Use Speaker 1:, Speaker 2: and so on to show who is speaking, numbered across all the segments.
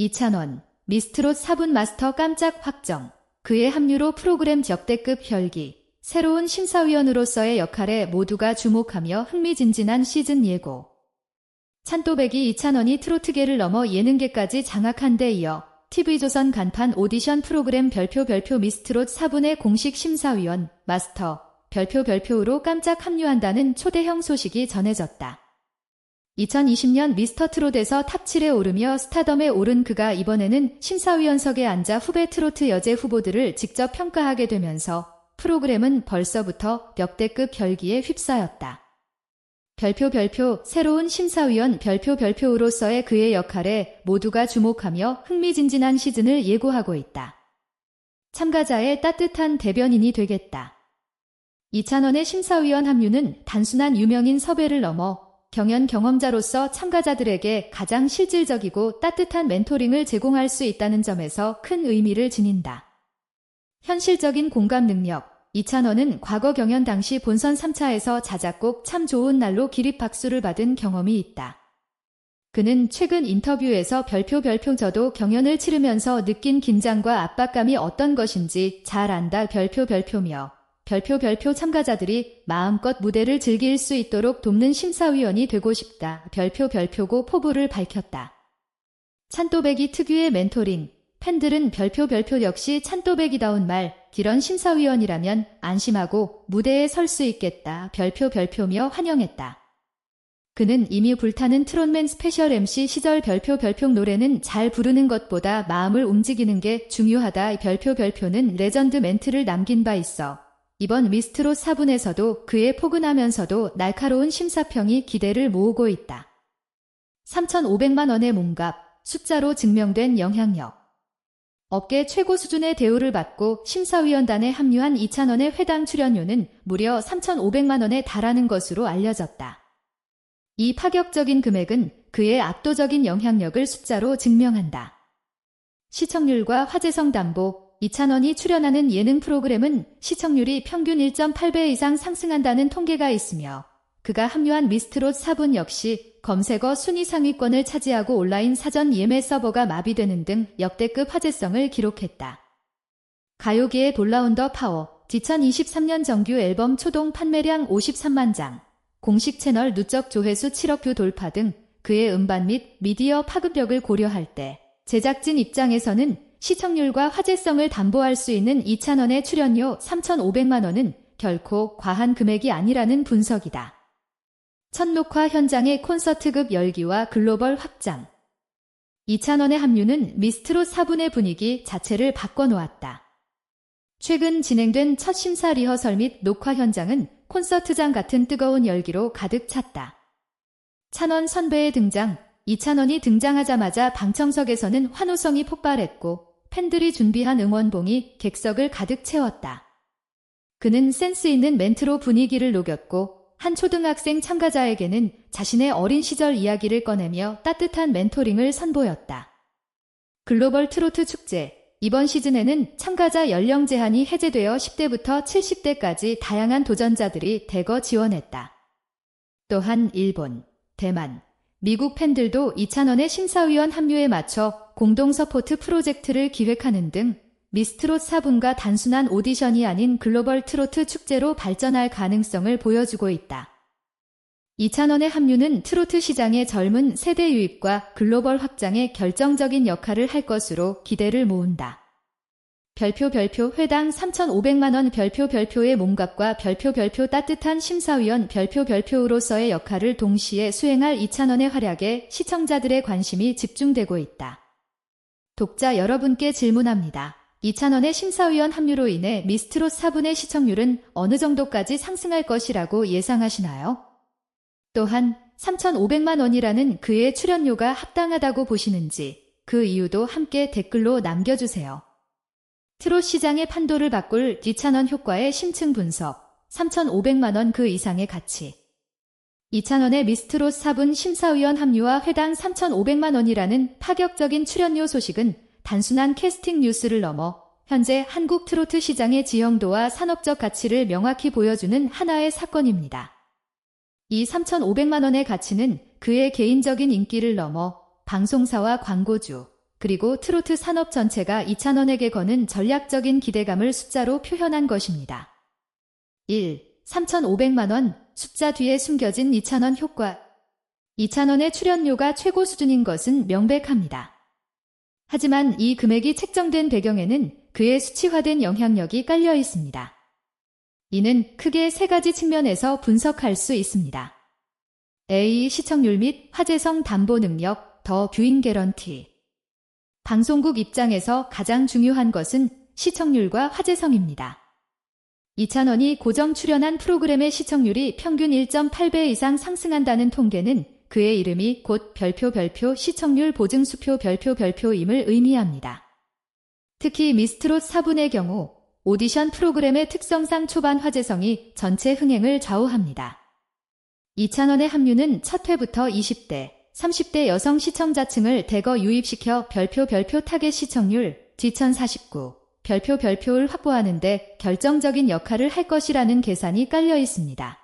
Speaker 1: 이찬원, 미스트롯 4분 마스터 깜짝 확정. 그의 합류로 프로그램 역대급 혈기. 새로운 심사위원으로서의 역할에 모두가 주목하며 흥미진진한 시즌 예고. 찬또백이 이찬원이 트로트계를 넘어 예능계까지 장악한 데 이어 TV조선 간판 오디션 프로그램 별표 별표 미스트롯 4분의 공식 심사위원, 마스터, 별표 별표로 깜짝 합류한다는 초대형 소식이 전해졌다. 2020년 미스터 트롯에서 탑7에 오르며 스타덤에 오른 그가 이번에는 심사위원석에 앉아 후배 트로트 여제 후보들을 직접 평가하게 되면서 프로그램은 벌써부터 역대급 결기에 휩싸였다. 별표 별표 새로운 심사위원 별표 별표로서의 그의 역할에 모두가 주목하며 흥미진진한 시즌을 예고하고 있다. 참가자의 따뜻한 대변인이 되겠다. 이찬원의 심사위원 합류는 단순한 유명인 섭외를 넘어 경연 경험자로서 참가자들에게 가장 실질적이고 따뜻한 멘토링을 제공할 수 있다는 점에서 큰 의미를 지닌다. 현실적인 공감 능력. 이찬원은 과거 경연 당시 본선 3차에서 자작곡 참 좋은 날로 기립 박수를 받은 경험이 있다. 그는 최근 인터뷰에서 별표 별표 저도 경연을 치르면서 느낀 긴장과 압박감이 어떤 것인지 잘 안다 별표 별표며 별표 별표 참가자들이 마음껏 무대를 즐길 수 있도록 돕는 심사위원이 되고 싶다. 별표 별표고 포부를 밝혔다. 찬또배기 특유의 멘토링. 팬들은 별표 별표 역시 찬또배기다운 말, 이런 심사위원이라면 안심하고 무대에 설 수 있겠다. 별표 별표며 환영했다. 그는 이미 불타는 트롯맨 스페셜 MC 시절 별표 별표 노래는 잘 부르는 것보다 마음을 움직이는 게 중요하다. 별표 별표는 레전드 멘트를 남긴 바 있어 이번 미스트롯 4분에서도 그의 포근하면서도 날카로운 심사평이 기대를 모으고 있다. 3,500만 원의 몸값, 숫자로 증명된 영향력. 업계 최고 수준의 대우를 받고 심사위원단에 합류한 2,000원의 회당 출연료는 무려 3,500만 원에 달하는 것으로 알려졌다. 이 파격적인 금액은 그의 압도적인 영향력을 숫자로 증명한다. 시청률과 화제성 담보, 이찬원이 출연하는 예능 프로그램은 시청률이 평균 1.8배 이상 상승한다는 통계가 있으며 그가 합류한 미스트롯 4분 역시 검색어 순위 상위권을 차지하고 온라인 사전 예매 서버가 마비되는 등 역대급 화제성을 기록했다. 가요계의 돌라운더 파워 2023년 정규 앨범 초동 판매량 53만 장, 공식 채널 누적 조회수 7억 뷰 돌파 등 그의 음반 및 미디어 파급력을 고려할 때 제작진 입장에서는 시청률과 화제성을 담보할 수 있는 2,000원의 출연료 3,500만원은 결코 과한 금액이 아니라는 분석이다. 첫 녹화 현장의 콘서트급 열기와 글로벌 확장 2,000원의 합류는 미스트롯 4분의 분위기 자체를 바꿔놓았다. 최근 진행된 첫 심사 리허설 및 녹화 현장은 콘서트장 같은 뜨거운 열기로 가득 찼다. 찬원 선배의 등장, 이찬원이 등장하자마자 방청석에서는 환호성이 폭발했고 팬들이 준비한 응원봉이 객석을 가득 채웠다. 그는 센스 있는 멘트로 분위기를 녹였고 한 초등학생 참가자에게는 자신의 어린 시절 이야기를 꺼내며 따뜻한 멘토링을 선보였다. 글로벌 트로트 축제 이번 시즌에는 참가자 연령 제한이 해제되어 10대부터 70대까지 다양한 도전자들이 대거 지원했다. 또한 일본, 대만, 미국 팬들도 2,000원의 심사위원 합류에 맞춰 공동 서포트 프로젝트를 기획하는 등 미스트롯 4분과 단순한 오디션이 아닌 글로벌 트로트 축제로 발전할 가능성을 보여주고 있다. 2,000원의 합류는 트로트 시장의 젊은 세대 유입과 글로벌 확장에 결정적인 역할을 할 것으로 기대를 모은다. 별표 별표 회당 3,500만원 별표 별표의 몸값과 별표 별표 따뜻한 심사위원 별표 별표로서의 역할을 동시에 수행할 2,000원의 활약에 시청자들의 관심이 집중되고 있다. 독자 여러분께 질문합니다. 2,000원의 심사위원 합류로 인해 미스트롯 4분의 시청률은 어느 정도까지 상승할 것이라고 예상하시나요? 또한 3,500만 원이라는 그의 출연료가 합당하다고 보시는지 그 이유도 함께 댓글로 남겨주세요. 트롯 시장의 판도를 바꿀 2,000원 효과의 심층 분석 3,500만 원 그 이상의 가치 2,000원의 미스트롯 4분 심사위원 합류와 회당 3,500만 원이라는 파격적인 출연료 소식은 단순한 캐스팅 뉴스를 넘어 현재 한국 트로트 시장의 지형도와 산업적 가치를 명확히 보여주는 하나의 사건입니다. 이 3,500만 원의 가치는 그의 개인적인 인기를 넘어 방송사와 광고주, 그리고 트로트 산업 전체가 이찬원에게 거는 전략적인 기대감을 숫자로 표현한 것입니다. 1. 3,500만원 숫자 뒤에 숨겨진 이찬원 효과 이찬원의 출연료가 최고 수준인 것은 명백합니다. 하지만 이 금액이 책정된 배경에는 그의 수치화된 영향력이 깔려 있습니다. 이는 크게 세 가지 측면에서 분석할 수 있습니다. A. 시청률 및 화제성 담보 능력, 더 뷰잉 개런티. 방송국 입장에서 가장 중요한 것은 시청률과 화제성입니다. 이찬원이 고정 출연한 프로그램의 시청률이 평균 1.8배 이상 상승한다는 통계는 그의 이름이 곧 별표 별표 시청률 보증수표 별표 별표임을 의미합니다. 특히 미스트롯 4분의 경우 오디션 프로그램의 특성상 초반 화제성이 전체 흥행을 좌우합니다. 이찬원의 합류는 첫 회부터 20대, 30대 여성 시청자층을 대거 유입시켜 별표 별표 타겟 시청률 G1049 별표 별표를 확보하는데 결정적인 역할을 할 것이라는 계산이 깔려 있습니다.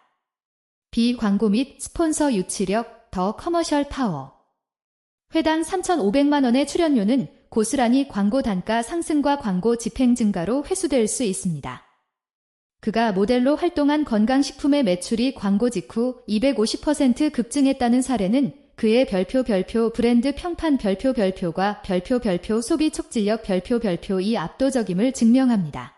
Speaker 1: 비광고 및 스폰서 유치력, 더 커머셜 파워. 회당 3,500만 원의 출연료는 고스란히 광고 단가 상승과 광고 집행 증가로 회수될 수 있습니다. 그가 모델로 활동한 건강식품의 매출이 광고 직후 250% 급증했다는 사례는 그의 별표 별표 브랜드 평판 별표 별표과 별표 별표 소비 촉진력 별표 별표 이 압도적임을 증명합니다.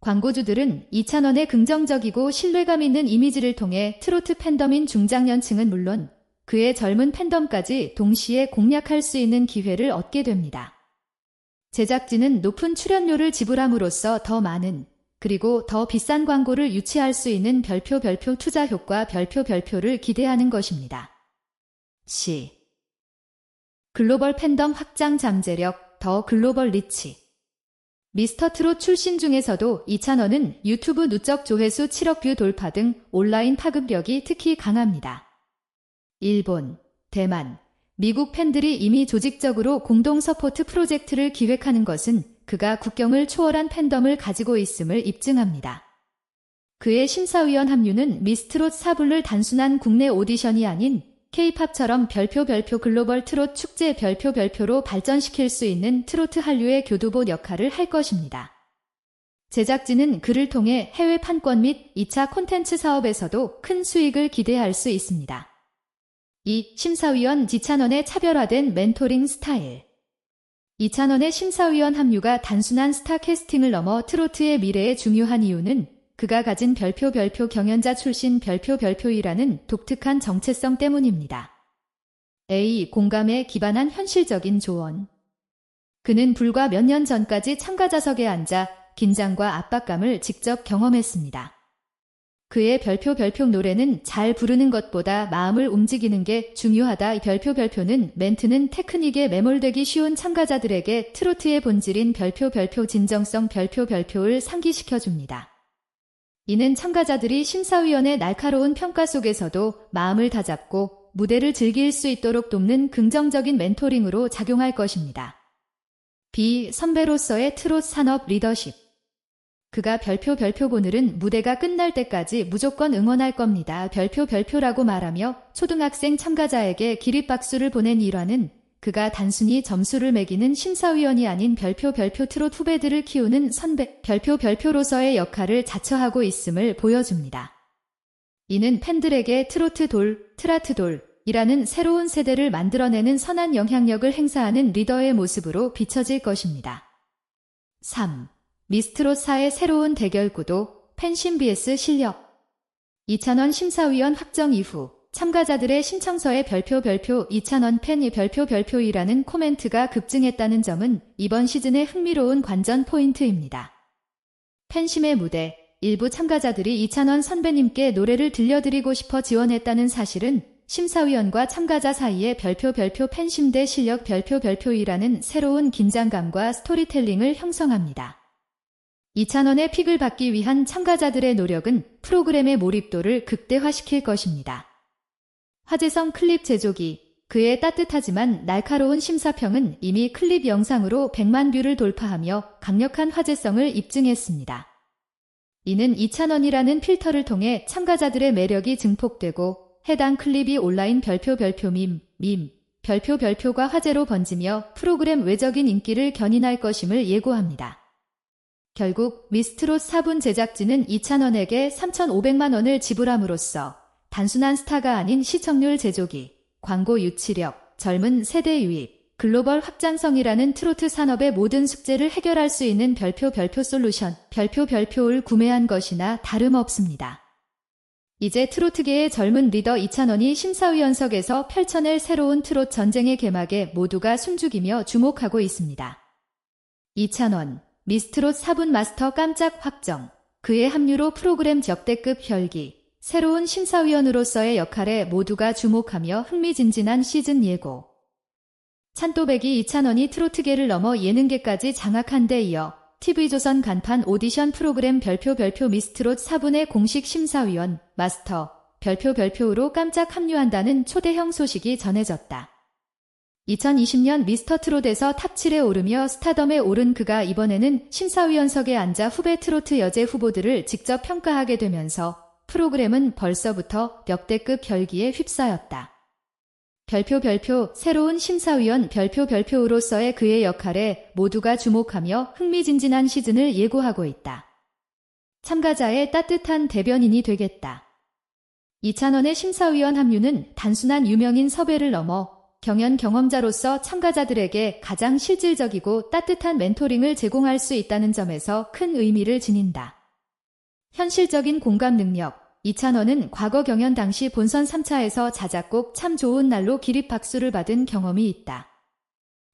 Speaker 1: 광고주들은 이찬원의 긍정적이고 신뢰감 있는 이미지를 통해 트로트 팬덤인 중장년층은 물론 그의 젊은 팬덤까지 동시에 공략할 수 있는 기회를 얻게 됩니다. 제작진은 높은 출연료를 지불함으로써 더 많은 그리고 더 비싼 광고를 유치할 수 있는 별표 별표 투자 효과 별표 별표를 기대하는 것입니다. 시 글로벌 팬덤 확장 잠재력 더 글로벌 리치 미스터 트롯 출신 중에서도 이찬원은 유튜브 누적 조회수 7억 뷰 돌파 등 온라인 파급력이 특히 강합니다. 일본, 대만, 미국 팬들이 이미 조직적으로 공동 서포트 프로젝트를 기획하는 것은 그가 국경을 초월한 팬덤을 가지고 있음을 입증합니다. 그의 심사위원 합류는 미스트롯 사불을 단순한 국내 오디션이 아닌 케이팝처럼 별표 별표 글로벌 트롯 축제 별표 별표로 발전시킬 수 있는 트로트 한류의 교두보 역할을 할 것입니다. 제작진은 그를 통해 해외 판권 및 2차 콘텐츠 사업에서도 큰 수익을 기대할 수 있습니다. 2. 심사위원 지찬원의 차별화된 멘토링 스타일 이찬원의 심사위원 합류가 단순한 스타 캐스팅을 넘어 트로트의 미래에 중요한 이유는 그가 가진 별표 별표 경연자 출신 별표 별표이라는 독특한 정체성 때문입니다. A. 공감에 기반한 현실적인 조언. 그는 불과 몇 년 전까지 참가자석에 앉아 긴장과 압박감을 직접 경험했습니다. 그의 별표 별표 노래는 잘 부르는 것보다 마음을 움직이는 게 중요하다. 별표 별표는 멘트는 테크닉에 매몰되기 쉬운 참가자들에게 트로트의 본질인 별표 별표 진정성 별표 별표를 상기시켜 줍니다. 이는 참가자들이 심사위원의 날카로운 평가 속에서도 마음을 다잡고 무대를 즐길 수 있도록 돕는 긍정적인 멘토링으로 작용할 것입니다. B. 선배로서의 트롯 산업 리더십 그가 별표 별표 보늘은 무대가 끝날 때까지 무조건 응원할 겁니다. 별표 별표라고 말하며 초등학생 참가자에게 기립박수를 보낸 일화는 그가 단순히 점수를 매기는 심사위원이 아닌 별표 별표 트롯 후배들을 키우는 선배 별표 별표로서의 역할을 자처하고 있음을 보여줍니다. 이는 팬들에게 트로트 돌, 트라트 돌, 이라는 새로운 세대를 만들어내는 선한 영향력을 행사하는 리더의 모습으로 비춰질 것입니다. 3. 미스트롯사의 새로운 대결 구도, 팬심 vs 실력. 2,000원 심사위원 확정 이후 참가자들의 신청서에 별표 별표 2,000원 팬이 별표 별표이라는 코멘트가 급증했다는 점은 이번 시즌의 흥미로운 관전 포인트입니다. 팬심의 무대, 일부 참가자들이 2,000원 선배님께 노래를 들려드리고 싶어 지원했다는 사실은 심사위원과 참가자 사이에 별표 별표 팬심 대 실력 별표 별표이라는 새로운 긴장감과 스토리텔링을 형성합니다. 2,000원의 픽을 받기 위한 참가자들의 노력은 프로그램의 몰입도를 극대화시킬 것입니다. 화제성 클립 제조기, 그의 따뜻하지만 날카로운 심사평은 이미 클립 영상으로 100만 뷰를 돌파하며 강력한 화제성을 입증했습니다. 이는 2,000원이라는 필터를 통해 참가자들의 매력이 증폭되고 해당 클립이 온라인 별표 별표 밈, 밈, 별표 별표가 화제로 번지며 프로그램 외적인 인기를 견인할 것임을 예고합니다. 결국 미스트롯 4분 제작진은 이찬원에게 3,500만 원을 지불함으로써 단순한 스타가 아닌 시청률 제조기, 광고 유치력, 젊은 세대 유입, 글로벌 확장성이라는 트로트 산업의 모든 숙제를 해결할 수 있는 별표 별표 솔루션, 별표 별표를 구매한 것이나 다름없습니다. 이제 트로트계의 젊은 리더 이찬원이 심사위원석에서 펼쳐낼 새로운 트롯 전쟁의 개막에 모두가 숨죽이며 주목하고 있습니다. 이찬원, 미스트롯 4분 마스터 깜짝 확정, 그의 합류로 프로그램 적대급 혈기, 새로운 심사위원으로서의 역할에 모두가 주목하며 흥미진진한 시즌 예고. 찬또배기 이찬원이 트로트계를 넘어 예능계까지 장악한 데 이어 TV조선 간판 오디션 프로그램 별표 별표 미스트롯 4분의 공식 심사위원, 마스터, 별표 별표로 깜짝 합류한다는 초대형 소식이 전해졌다. 2020년 미스터 트롯에서 탑7에 오르며 스타덤에 오른 그가 이번에는 심사위원석에 앉아 후배 트로트 여제 후보들을 직접 평가하게 되면서 프로그램은 벌써부터 역대급 결기에 휩싸였다. 별표 별표 새로운 심사위원 별표 별표로서의 그의 역할에 모두가 주목하며 흥미진진한 시즌을 예고하고 있다. 참가자의 따뜻한 대변인이 되겠다. 이찬원의 심사위원 합류는 단순한 유명인 섭외를 넘어 경연 경험자로서 참가자들에게 가장 실질적이고 따뜻한 멘토링을 제공할 수 있다는 점에서 큰 의미를 지닌다. 현실적인 공감 능력, 이찬원은 과거 경연 당시 본선 3차에서 자작곡 참 좋은 날로 기립 박수를 받은 경험이 있다.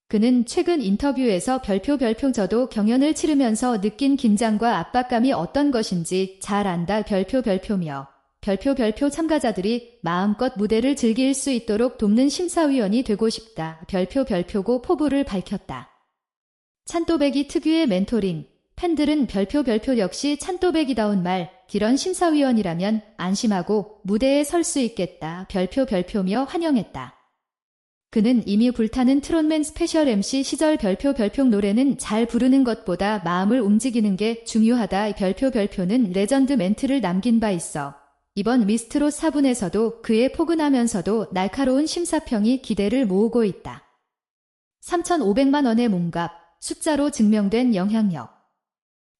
Speaker 1: 그는 최근 인터뷰에서 별표 별표 저도 경연을 치르면서 느낀 긴장과 압박감이 어떤 것인지 잘 안다 별표 별표며 별표 별표 참가자들이 마음껏 무대를 즐길 수 있도록 돕는 심사위원이 되고 싶다. 별표 별표고 포부를 밝혔다. 찬또배기 특유의 멘토링, 팬들은 별표 별표 역시 찬또배기다운 말, 기런 심사위원이라면 안심하고 무대에 설 수 있겠다. 별표 별표며 환영했다. 그는 이미 불타는 트롯맨 스페셜 MC 시절 별표 별표 노래는 잘 부르는 것보다 마음을 움직이는 게 중요하다. 별표 별표는 레전드 멘트를 남긴 바 있어. 이번 미스트롯 4분에서도 그의 포근하면서도 날카로운 심사평이 기대를 모으고 있다. 3,500만 원의 몸값, 숫자로 증명된 영향력.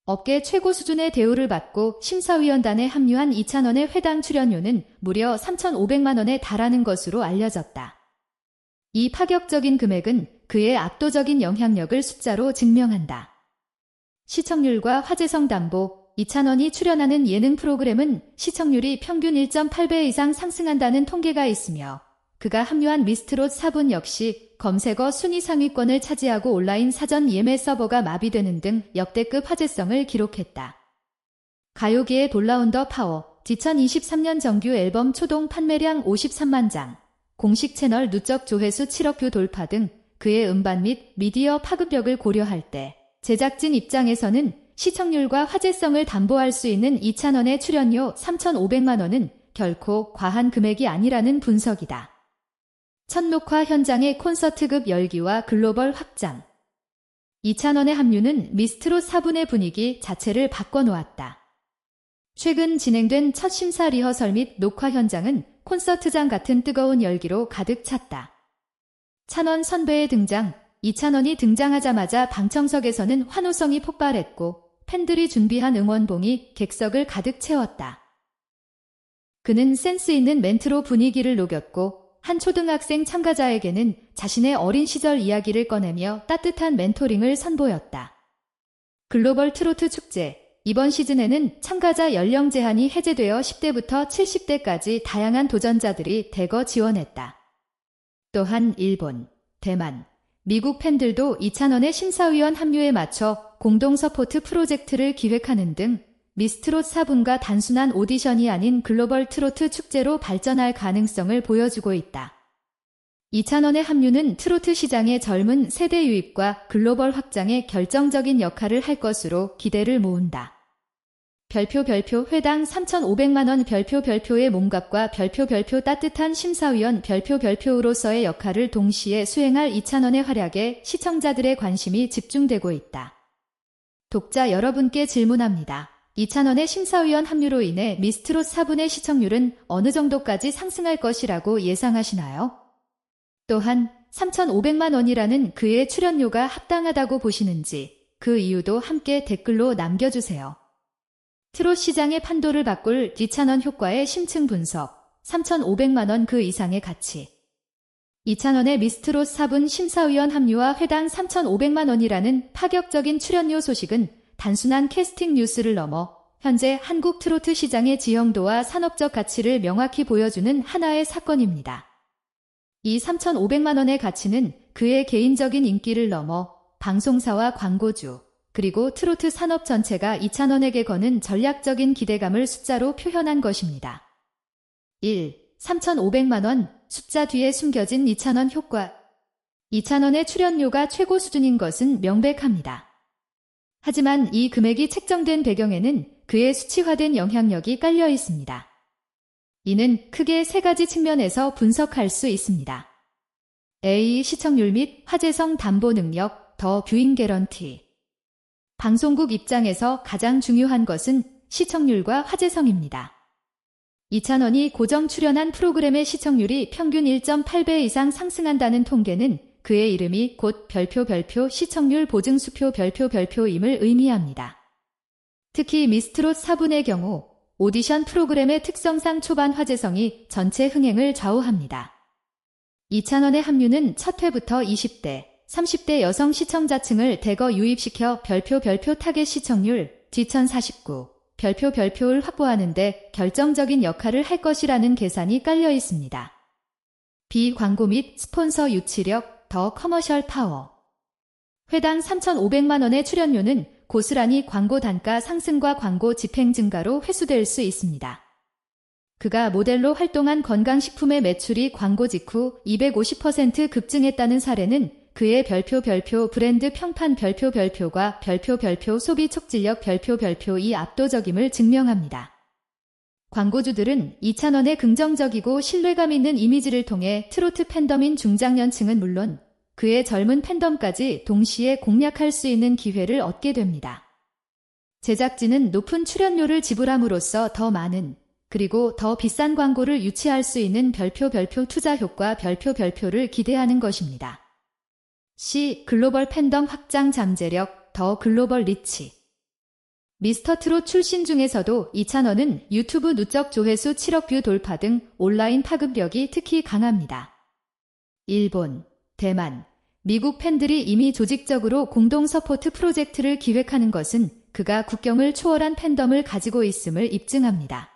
Speaker 1: 업계 최고 수준의 대우를 받고 심사위원단에 합류한 이찬원의 회당 출연료는 무려 3,500만 원에 달하는 것으로 알려졌다. 이 파격적인 금액은 그의 압도적인 영향력을 숫자로 증명한다. 시청률과 화제성 담보, 이찬원이 출연하는 예능 프로그램은 시청률이 평균 1.8배 이상 상승한다는 통계가 있으며 그가 합류한 미스트롯 4분 역시 검색어 순위 상위권을 차지하고 온라인 사전 예매 서버가 마비되는 등 역대급 화제성을 기록했다. 가요계의 돌라운더 파워, 2023년 정규 앨범 초동 판매량 53만 장, 공식 채널 누적 조회수 7억 뷰 돌파 등 그의 음반 및 미디어 파급력을 고려할 때 제작진 입장에서는 시청률과 화제성을 담보할 수 있는 이찬원의 출연료 3,500만 원은 결코 과한 금액이 아니라는 분석이다. 첫 녹화 현장의 콘서트급 열기와 글로벌 확장. 이찬원의 합류는 미스트롯 4분의 분위기 자체를 바꿔놓았다. 최근 진행된 첫 심사 리허설 및 녹화 현장은 콘서트장 같은 뜨거운 열기로 가득 찼다. 찬원 선배의 등장, 이찬원이 등장하자마자 방청석에서는 환호성이 폭발했고 팬들이 준비한 응원봉이 객석을 가득 채웠다. 그는 센스 있는 멘트로 분위기를 녹였고 한 초등학생 참가자에게는 자신의 어린 시절 이야기를 꺼내며 따뜻한 멘토링을 선보였다. 글로벌 트로트 축제 이번 시즌에는 참가자 연령 제한이 해제되어 10대부터 70대까지 다양한 도전자들이 대거 지원했다. 또한 일본, 대만, 미국 팬들도 이찬원의 심사위원 합류에 맞춰 공동 서포트 프로젝트를 기획하는 등 미스트롯 4분과 단순한 오디션이 아닌 글로벌 트로트 축제로 발전할 가능성을 보여주고 있다. 이찬원의 합류는 트로트 시장의 젊은 세대 유입과 글로벌 확장에 결정적인 역할을 할 것으로 기대를 모은다. 별표 별표 회당 3,500만원 별표 별표의 몸값과 별표 별표 따뜻한 심사위원 별표 별표로서의 역할을 동시에 수행할 이찬원의 활약에 시청자들의 관심이 집중되고 있다. 독자 여러분께 질문합니다. 이찬원의 심사위원 합류로 인해 미스트롯 4분의 시청률은 어느 정도까지 상승할 것이라고 예상하시나요? 또한 3,500만 원이라는 그의 출연료가 합당하다고 보시는지 그 이유도 함께 댓글로 남겨주세요. 트롯 시장의 판도를 바꿀 이찬원 효과의 심층 분석, 3,500만 원 그 이상의 가치. 이찬원의 미스트롯 4분 심사위원 합류와 회당 3,500만 원이라는 파격적인 출연료 소식은 단순한 캐스팅 뉴스를 넘어 현재 한국 트로트 시장의 지형도와 산업적 가치를 명확히 보여주는 하나의 사건입니다. 이 3,500만 원의 가치는 그의 개인적인 인기를 넘어 방송사와 광고주, 그리고 트로트 산업 전체가 이찬원에게 거는 전략적인 기대감을 숫자로 표현한 것입니다. 1. 3,500만 원, 숫자 뒤에 숨겨진 이찬원 효과. 이찬원의 출연료가 최고 수준인 것은 명백합니다. 하지만 이 금액이 책정된 배경에는 그의 수치화된 영향력이 깔려 있습니다. 이는 크게 세 가지 측면에서 분석할 수 있습니다. A. 시청률 및 화제성 담보 능력, 더 뷰잉 개런티. 방송국 입장에서 가장 중요한 것은 시청률과 화제성입니다. 이찬원이 고정 출연한 프로그램의 시청률이 평균 1.8배 이상 상승한다는 통계는 그의 이름이 곧 별표 별표 시청률 보증 수표 별표 별표임을 의미합니다. 특히 미스트롯 4분의 경우 오디션 프로그램의 특성상 초반 화제성이 전체 흥행을 좌우합니다. 이찬원의 합류는 첫 회부터 20대, 30대 여성 시청자층을 대거 유입시켜 별표 별표 타겟 시청률 D1049 별표 별표를 확보하는데 결정적인 역할을 할 것이라는 계산이 깔려 있습니다. 비광고 및 스폰서 유치력, 더 커머셜 파워. 회당 3,500만 원의 출연료는 고스란히 광고 단가 상승과 광고 집행 증가로 회수될 수 있습니다. 그가 모델로 활동한 건강식품의 매출이 광고 직후 250% 급증했다는 사례는 그의 별표 별표 브랜드 평판 별표 별표과 별표 별표 소비 촉진력 별표 별표 이 압도적임을 증명합니다. 광고주들은 이찬원의 긍정적이고 신뢰감 있는 이미지를 통해 트로트 팬덤인 중장년층은 물론 그의 젊은 팬덤까지 동시에 공략할 수 있는 기회를 얻게 됩니다. 제작진은 높은 출연료를 지불함으로써 더 많은 그리고 더 비싼 광고를 유치할 수 있는 별표 별표 투자 효과 별표 별표를 기대하는 것입니다. C. 글로벌 팬덤 확장 잠재력, 더 글로벌 리치. 미스터 트롯 출신 중에서도 이찬원은 유튜브 누적 조회수 7억 뷰 돌파 등 온라인 파급력이 특히 강합니다. 일본, 대만, 미국 팬들이 이미 조직적으로 공동 서포트 프로젝트를 기획하는 것은 그가 국경을 초월한 팬덤을 가지고 있음을 입증합니다.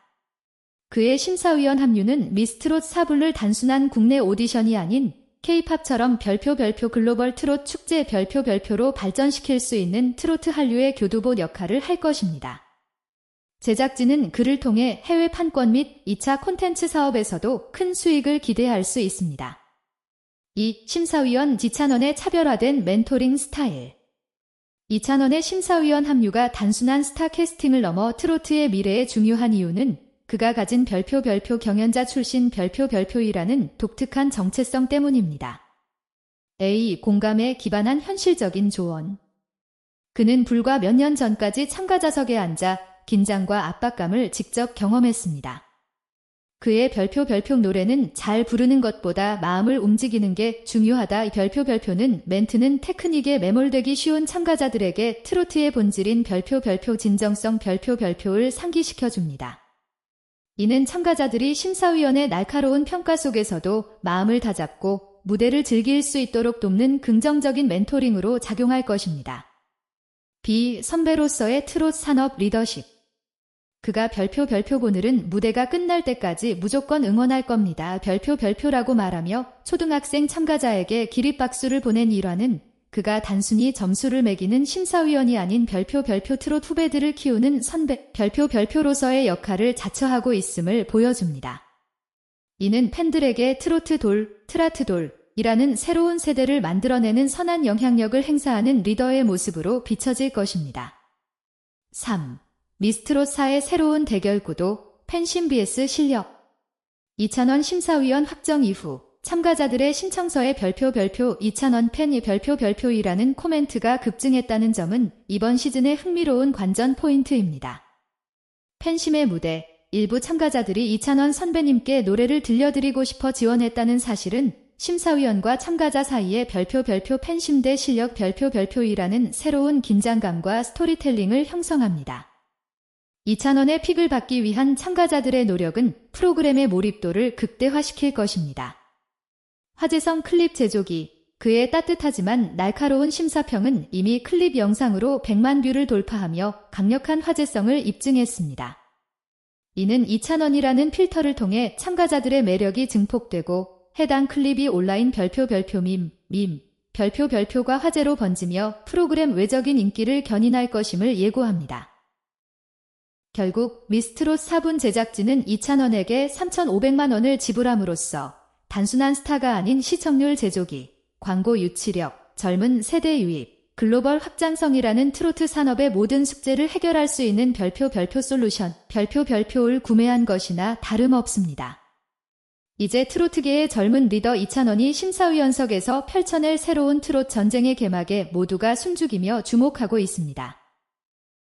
Speaker 1: 그의 심사위원 합류는 미스트롯 사불을 단순한 국내 오디션이 아닌 케이팝처럼 별표 별표 글로벌 트롯 축제 별표 별표로 발전시킬 수 있는 트로트 한류의 교두보 역할을 할 것입니다. 제작진은 그를 통해 해외 판권 및 2차 콘텐츠 사업에서도 큰 수익을 기대할 수 있습니다. 2. 심사위원 지찬원의 차별화된 멘토링 스타일 이찬원의 심사위원 합류가 단순한 스타 캐스팅을 넘어 트로트의 미래에 중요한 이유는 그가 가진 별표 별표 경연자 출신 별표 별표이라는 독특한 정체성 때문입니다. A. 공감에 기반한 현실적인 조언. 그는 불과 몇 년 전까지 참가자석에 앉아 긴장과 압박감을 직접 경험했습니다. 그의 별표 별표 노래는 잘 부르는 것보다 마음을 움직이는 게 중요하다. 별표 별표는 멘트는 테크닉에 매몰되기 쉬운 참가자들에게 트로트의 본질인 별표 별표 진정성 별표 별표를 상기시켜 줍니다. 이는 참가자들이 심사위원의 날카로운 평가 속에서도 마음을 다잡고 무대를 즐길 수 있도록 돕는 긍정적인 멘토링으로 작용할 것입니다. B. 선배로서의 트롯 산업 리더십 그가 별표 별표 오늘은 무대가 끝날 때까지 무조건 응원할 겁니다. 별표 별표라고 말하며 초등학생 참가자에게 기립박수를 보낸 일화는 그가 단순히 점수를 매기는 심사위원이 아닌 별표 별표 트롯 후배들을 키우는 선배 별표 별표로서의 역할을 자처하고 있음을 보여줍니다. 이는 팬들에게 트로트 돌, 트라트 돌이라는 새로운 세대를 만들어내는 선한 영향력을 행사하는 리더의 모습으로 비춰질 것입니다. 3. 미스트롯사의 새로운 대결 구도, 팬심 vs 실력. 2,000원 심사위원 확정 이후 참가자들의 신청서에 별표 별표 2,000원 팬이 별표 별표이라는 코멘트가 급증했다는 점은 이번 시즌의 흥미로운 관전 포인트입니다. 팬심의 무대, 일부 참가자들이 2,000원 선배님께 노래를 들려드리고 싶어 지원했다는 사실은 심사위원과 참가자 사이에 별표 별표 팬심 대 실력 별표 별표이라는 새로운 긴장감과 스토리텔링을 형성합니다. 2,000원의 픽을 받기 위한 참가자들의 노력은 프로그램의 몰입도를 극대화시킬 것입니다. 화제성 클립 제조기, 그의 따뜻하지만 날카로운 심사평은 이미 클립 영상으로 100만 뷰를 돌파하며 강력한 화제성을 입증했습니다. 이는 2,000원이라는 필터를 통해 참가자들의 매력이 증폭되고 해당 클립이 온라인 별표 별표 밈, 밈, 별표 별표가 화제로 번지며 프로그램 외적인 인기를 견인할 것임을 예고합니다. 결국 미스트롯 4분 제작진은 2,000원에게 3,500만 원을 지불함으로써 단순한 스타가 아닌 시청률 제조기, 광고 유치력, 젊은 세대 유입, 글로벌 확장성이라는 트로트 산업의 모든 숙제를 해결할 수 있는 별표 별표 솔루션, 별표 별표를 구매한 것이나 다름없습니다. 이제 트로트계의 젊은 리더 이찬원이 심사위원석에서 펼쳐낼 새로운 트롯 전쟁의 개막에 모두가 숨죽이며 주목하고 있습니다.